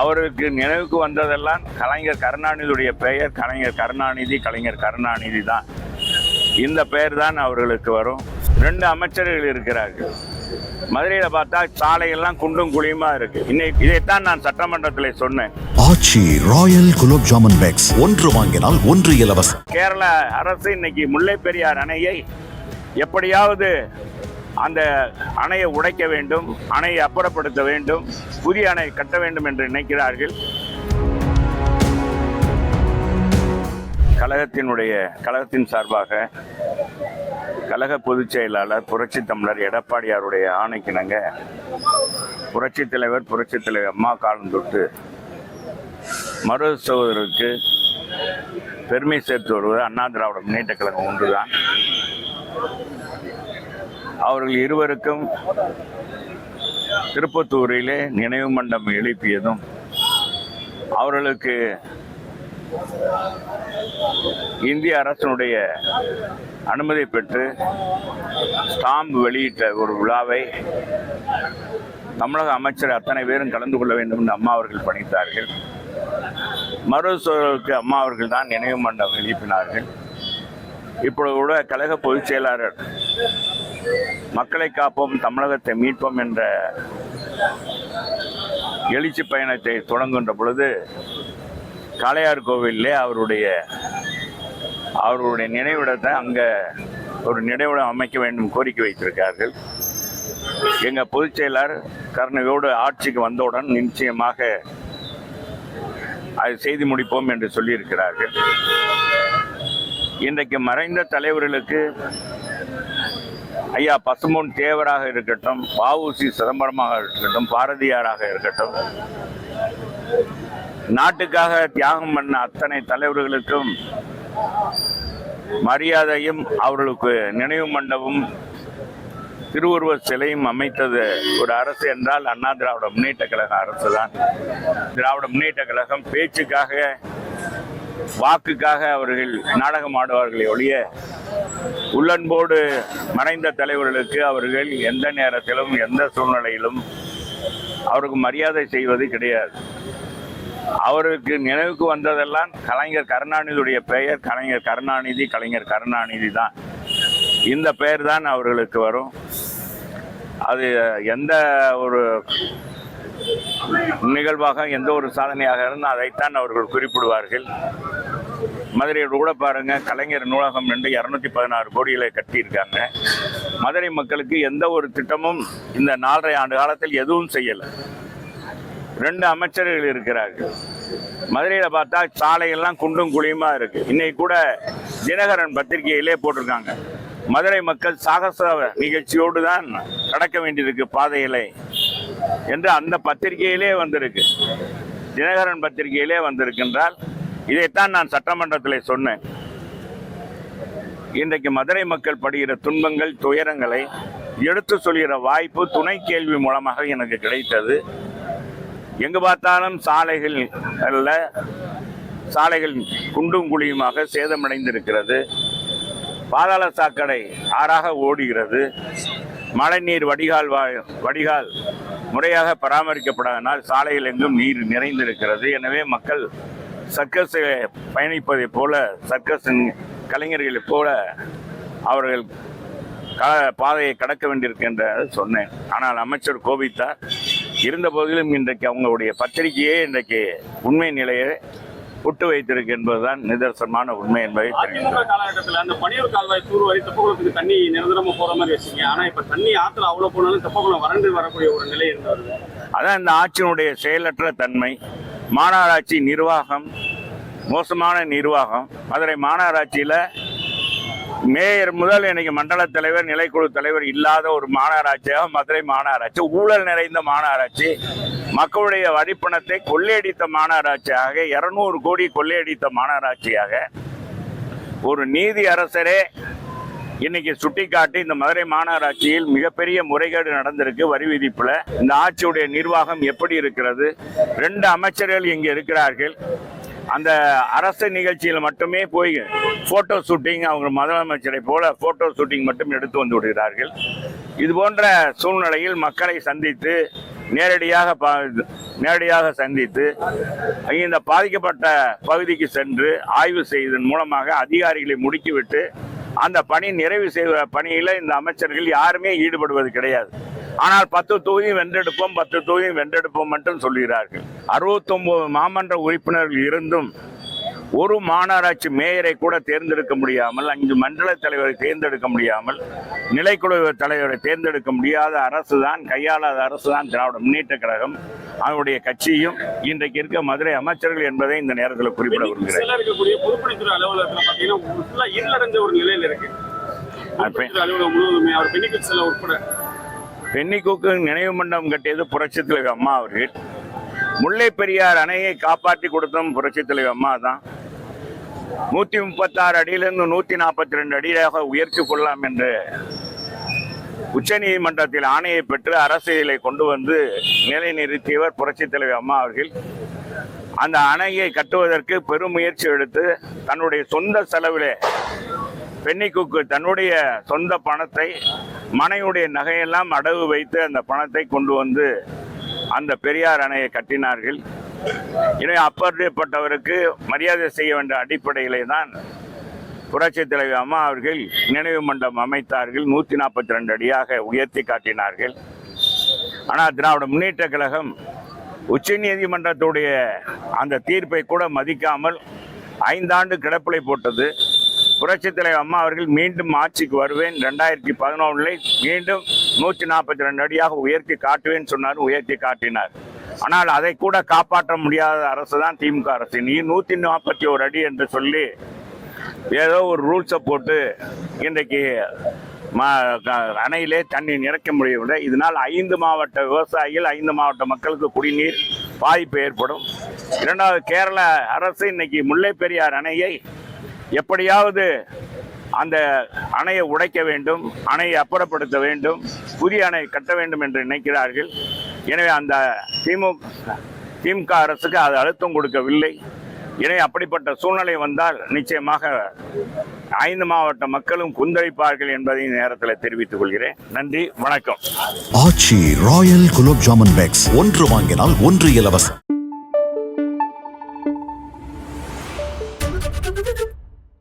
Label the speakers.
Speaker 1: அவருக்கு நினைவுக்கு வந்ததெல்லாம் கலைஞர் கருணாநிதியுடைய பெயர் கலைஞர் கருணாநிதி கலைஞர் கருணாநிதி தான். இந்த பெயர் தான் அவர்களுக்கு வரும். ரெண்டு அமைச்சர்கள் இருக்கிறார்கள். மதுரையில் பார்த்தா சாலையெல்லாம் குண்டும் குழியுமா இருக்கு. இன்னைக்கு இதைத்தான் நான் சட்டமன்றத்தில் சொன்னேன்.
Speaker 2: Aachi royal gulab jamun packs. ஒன்று வாங்கினால் ஒன்று இலவசம்.
Speaker 1: கேரள அரசு இன்னைக்கு முல்லை பெரியார் அணையை எப்படியாவது அந்த அணையை உடைக்க வேண்டும் அணையை அப்புறப்படுத்த வேண்டும் புதிய அணை கட்ட வேண்டும் என்று நினைக்கிறார்கள். கழகத்தினுடைய கழகத்தின் சார்பாக கழக பொதுச் செயலாளர் புரட்சி தமிழர் எடப்பாடியாருடைய ஆணைக்கிணங்க புரட்சி தலைவர் புரட்சி தலைவர் அம்மா காலம் தொட்டு மரு சகோதரருக்கு பெருமை சேர்த்து வருவது அண்ணா திராவிட முன்னேற்ற கழகம் ஒன்றுதான். அவர்கள் இருவருக்கும் திருப்பத்தூரிலே நினைவு மண்டபம் எழுப்பியதும் அவர்களுக்கு இந்திய அரசனுடைய அனுமதி பெற்று ஸ்டாம்ப் வெளியிட்ட ஒரு விழாவை தமிழக அமைச்சர் அத்தனை பேரும் கலந்து கொள்ள வேண்டும் என்று அம்மா அவர்கள் பணித்தார்கள். மருத்துவர்களுக்கு அம்மா அவர்கள் தான் நினைவு மண்டபம் எழுப்பினார்கள். இப்பொழுது கூட கழக பொதுச் செயலாளர் மக்களை காப்போம் தமிழகத்தை மீட்போம் என்ற எழுச்சி பயணத்தை தொடங்குகின்ற பொழுது காளையார் கோவிலே அவருடைய அவருடைய நினைவிடத்தை அங்கே ஒரு நினைவிடம் அமைக்க வேண்டும் கோரிக்கை வைத்திருக்கார்கள் எங்கள் பொதுச் செயலர் கருணையோடு ஆட்சிக்கு வந்தவுடன் நிச்சயமாக அதை செய்து முடிப்போம் என்று சொல்லியிருக்கிறார்கள். இன்றைக்கு மறைந்த தலைவர்களுக்கு ஐயா பசும்பொன் தேவராக இருக்கட்டும் வஉசி சிதம்பரமாக இருக்கட்டும் பாரதியாராக இருக்கட்டும் நாட்டுக்காக தியாகம் பண்ண அத்தனை தலைவர்களுக்கும் மரியாதையும் அவர்களுக்கு நினைவு மண்டபம் திருவுருவ சிலையும் அமைத்தது ஒரு அரசு என்றால் அண்ணா திராவிட முன்னேற்ற கழக அரசு தான் திராவிட முன்னேற்ற கழகம் பேச்சுக்காக வாக்குக்காக அவர்கள் நாடகம் ஆடுவார்களே ஒழிய உள்ளன்போடு மறைந்த தலைவர்களுக்கு அவர்கள் எந்த நேரத்திலும் எந்த சூழ்நிலையிலும் அவருக்கு மரியாதை செய்வது கிடையாது. அவருக்கு நினைவுக்கு வந்ததெல்லாம் கலைஞர் கருணாநிதியுடைய பெயர் கலைஞர் கருணாநிதி கலைஞர் கருணாநிதி தான். இந்த பெயர் தான் அவர்களுக்கு வரும். அது எந்த ஒரு நிகழ்வாக எந்த ஒரு சாதனையாக இருந்தால் அதைத்தான் அவர்கள் குறிப்பிடுவார்கள். மதுரையில் கூட பாருங்க கலைஞர் நூலகம் என்று இரநூத்தி பதினாறு கோடிகளை கட்டியிருக்காங்க. மதுரை மக்களுக்கு எந்த ஒரு திட்டமும் இந்த நாலரை ஆண்டு காலத்தில் எதுவும் செய்யலை. ரெண்டு அமைச்சர்கள் இருக்கிறார்கள். மதுரையில் பார்த்தா சாலையெல்லாம் குண்டும் குழியுமா இருக்கு. இன்னைக்கு கூட தினகரன் பத்திரிகையிலே போட்டிருக்காங்க. மதுரை மக்கள் சாகச நிகழ்ச்சியோடு தான் கடக்க வேண்டியிருக்கு பாதைகளை என்று அந்த பத்திரிகையிலே வந்திருக்கு. தினகரன் பத்திரிகையிலே வந்திருக்கின்றால் இதைத்தான் நான் சட்டமன்றத்தில் சொன்னேன். இன்றைக்கு மதுரை மக்கள் படுகிற துன்பங்கள் துயரங்களை எடுத்து சொல்கிற வாய்ப்பு துணை கேள்வி மூலமாக எனக்கு கிடைத்தது. எங்கு பார்த்தாலும் சாலைகள் அல்ல சாலைகள் குண்டும் குழியுமாக சேதமடைந்திருக்கிறது. பாதாள சாக்கடை ஆறாக ஓடுகிறது. மழைநீர் வடிகால் வடிகால் முறையாக பராமரிக்கப்படாதனால் சாலையில் எங்கும் நீர் நிறைந்திருக்கிறது. எனவே மக்கள் சர்க்கஸ் பயணிப்பதைப் போல சர்க்கஸ் கலைஞர்களைப் போல அவர்கள் க- பாதையை கடக்க வேண்டியிருக்கு என்று சொன்னேன். ஆனால் அமைச்சர் கோபித்தார் இருந்த போதிலும் இன்றைக்கு அவங்களுடைய பத்திரிகையே இன்றைக்கு உண்மை நிலையை புட்டு வைத்திருக்கு என்பதுதான் நிதர்சனமான உண்மை என்பதை
Speaker 3: அதிமுக காலகட்டத்துல அந்த பனியூர் கால்வாய் தூர்வாரி தெப்பகுளத்துக்கு தண்ணி நிரந்தரமா போற மாதிரி வச்சீங்க. ஆனா இப்ப தண்ணி ஆத்துல அவ்வளவு போனாலும் தெப்பகுளம் வறண்டு வரக்கூடிய ஒரு நிலை இருந்து வருது.
Speaker 1: அதான் இந்த ஆட்சியினுடைய செயலற்ற தன்மை. மாநகராட்சி நிர்வாகம் மோசமான நிர்வாகம். மதுரை மாநகராட்சியில் மேயர் முதல் இன்னைக்கு மண்டல தலைவர் நிலைக்குழு தலைவர் இல்லாத ஒரு மாநகராட்சியாக மதுரை மாநகராட்சி ஊழல் நிறைந்த மாநகராட்சி மக்களுடைய வரிப்பணத்தை கொள்ளையடித்த மாநகராட்சியாக இருநூறு கோடி கொள்ளையடித்த மாநகராட்சியாக ஒரு நீதி அரசரே இன்னைக்கு சுட்டிக்காட்டி இந்த மதுரை மாநகராட்சியில் மிகப்பெரிய முறைகேடு நடந்திருக்கு வரி விதிப்புல. இந்த ஆட்சியுடைய நிர்வாகம் எப்படி இருக்கிறது? ரெண்டு அமைச்சர்கள் இங்கே இருக்கிறார்கள். அந்த அரசு நிகழ்ச்சியில் மட்டுமே போய் போட்டோ ஷூட்டிங் அவங்க முதலமைச்சரை போல போட்டோ ஷூட்டிங் மட்டும் எடுத்து வந்து விடுகிறார்கள். இது போன்ற சூழ்நிலையில் மக்களை சந்தித்து நேரடியாக பா- நேரடியாக சந்தித்து இந்த பாதிக்கப்பட்ட பகுதிக்கு சென்று ஆய்வு செய்வதன் மூலமாக அதிகாரிகளை முடுக்கிவிட்டு அந்த பணி நிறைவு செய்வ பணியில் இந்த அமைச்சர்கள் யாருமே ஈடுபடுவது கிடையாது. ஆனால் பத்து தொகுதியும் வென்றெடுப்போம் பத்து தொகுதியும் வென்றெடுப்போம் மட்டும் சொல்கிறார்கள். அறுபத்தொன்பது மாமன்ற உறுப்பினர்கள் இருந்தும் ஒரு மாநகராட்சி மேயரை கூட தேர்ந்தெடுக்க முடியாமல் அஞ்சு மண்டல தலைவரை தேர்ந்தெடுக்க முடியாமல் நிலைக்குழு தலைவரை தேர்ந்தெடுக்க முடியாத அரசு தான் கையாளாத அரசு தான் திராவிட முன்னேற்ற கழகம். அவருடைய கட்சியும் இன்றைக்கு இருக்க மதுரை அமைச்சர்கள் என்பதை இந்த நேரத்தில் குறிப்பிட விரும்புகிறேன். பென்னிக்கூக்கு நினைவு மண்டபம் கட்டியது புரட்சித் தலைவர் அம்மா அவர்கள். முல்லை பெரியார் அணையை காப்பாற்றி கொடுத்ததும் புரட்சித் தலைவர் அம்மா தான். நூத்தி முப்பத்தாறு அடியிலிருந்து நூத்தி நாற்பத்தி ரெண்டு அடியாக உயர்த்தி கொள்ளலாம் என்று உச்ச நீதிமன்றத்தில் ஆணையை பெற்று அரசியலை கொண்டு வந்து நிலைநிறுத்தியவர் புரட்சித் தலைவர் அம்மா அவர்கள். அந்த அணையை கட்டுவதற்கு பெரும் முயற்சி எடுத்து தன்னுடைய சொந்த செலவிலே பென்னிக்குக்கு தன்னுடைய சொந்த பணத்தை மனையுடைய நகையெல்லாம் அடகு வைத்து அந்த பணத்தை கொண்டு வந்து அந்த பெரியார் அணையை கட்டினார்கள். எனவே அப்பேற்பட்டவருக்கு மரியாதை செய்ய வேண்டிய அடிப்படையிலே தான் புரட்சி தலைவர் அம்மா அவர்கள் நினைவு மண்டபம் அமைத்தார்கள். நூற்றி நாற்பத்தி ரெண்டு அடியாக உயர்த்தி காட்டினார்கள். ஆனால் திராவிட முன்னேற்ற கழகம் உச்ச நீதிமன்றத்துடைய அந்த தீர்ப்பை கூட மதிக்காமல் ஐந்தாண்டு கிடப்பிலை போட்டது. புரட்சித் தலைவர் அம்மா அவர்கள் மீண்டும் ஆட்சிக்கு வருவேன். ரெண்டாயிரத்தி பதினொன்றில் மீண்டும் நூற்றி நாற்பத்தி ரெண்டு அடியாக உயர்த்தி காட்டுவேன் சொன்னார் உயர்த்தி காட்டினார். ஆனால் அதை கூட காப்பாற்ற முடியாத அரசு தான் திமுக அரசு. நீ நூற்றி நாற்பத்தி ஒரு அடி என்று சொல்லி ஏதோ ஒரு ரூல்ஸை போட்டு இன்றைக்கு அணையிலே தண்ணி நிரக்க முடியவில்லை. இதனால் ஐந்து மாவட்ட விவசாயிகள் ஐந்து மாவட்ட மக்களுக்கு குடிநீர் பாதிப்பு ஏற்படும். இரண்டாவது கேரள அரசு இன்னைக்கு முல்லை பெரியார் அணையை எப்படியாவது அந்த அணையை உடைக்க வேண்டும் அணையை அப்புறப்படுத்த வேண்டும் புதிய அணை கட்ட வேண்டும் என்று நினைக்கிறார்கள். எனவே அந்த திமுக திமுக அரசுக்கு அது அழுத்தம் கொடுக்கவில்லை. எனவே அப்படிப்பட்ட சூழ்நிலை வந்தால் நிச்சயமாக ஐந்து மாவட்ட மக்களும் குந்தளிப்பார்கள் என்பதை நேரத்தில் தெரிவித்துக் கொள்கிறேன். நன்றி வணக்கம்.
Speaker 2: ஆட்சி ராயல் குலோப் ஜாமுன் பேக்ஸ் ஒன்று வாங்கினால் ஒன்று இலவசம்.